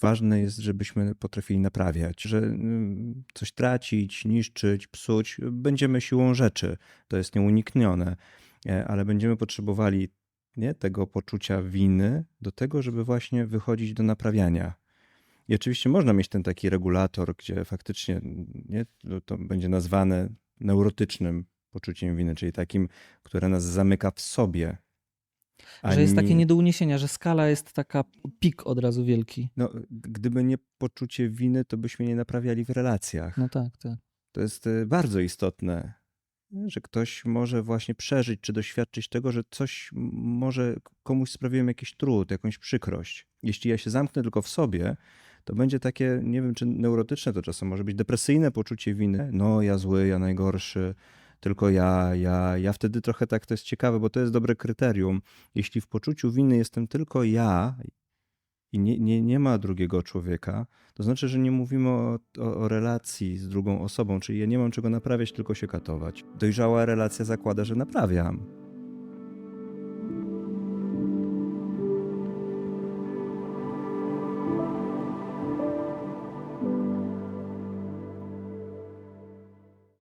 ważne jest, żebyśmy potrafili naprawiać, że mm, coś tracić, niszczyć, psuć, będziemy siłą rzeczy. To jest nieuniknione, e, ale będziemy potrzebowali nie, tego poczucia winy do tego, żeby właśnie wychodzić do naprawiania. I oczywiście można mieć ten taki regulator, gdzie faktycznie nie, to- będzie nazwane neurotycznym poczuciem winy, czyli takim, które nas zamyka w sobie. Że jest takie Ani- nie do uniesienia, że skala jest taka pik od razu wielki. No, gdyby nie poczucie winy, to byśmy nie naprawiali w relacjach. No tak, tak. To jest e, bardzo istotne, że ktoś może właśnie przeżyć czy doświadczyć tego, że coś może komuś sprawiłem jakiś trud, jakąś przykrość. Jeśli ja się zamknę tylko w sobie, to będzie takie, nie wiem czy neurotyczne to czasem może być, depresyjne poczucie winy. No, ja zły, ja najgorszy, tylko ja, ja, ja wtedy trochę tak, to jest ciekawe, bo to jest dobre kryterium. Jeśli w poczuciu winy jestem tylko ja i nie, nie, nie ma drugiego człowieka, to znaczy, że nie mówimy o, o, o relacji z drugą osobą, czyli ja nie mam czego naprawiać, tylko się katować. Dojrzała relacja zakłada, że naprawiam.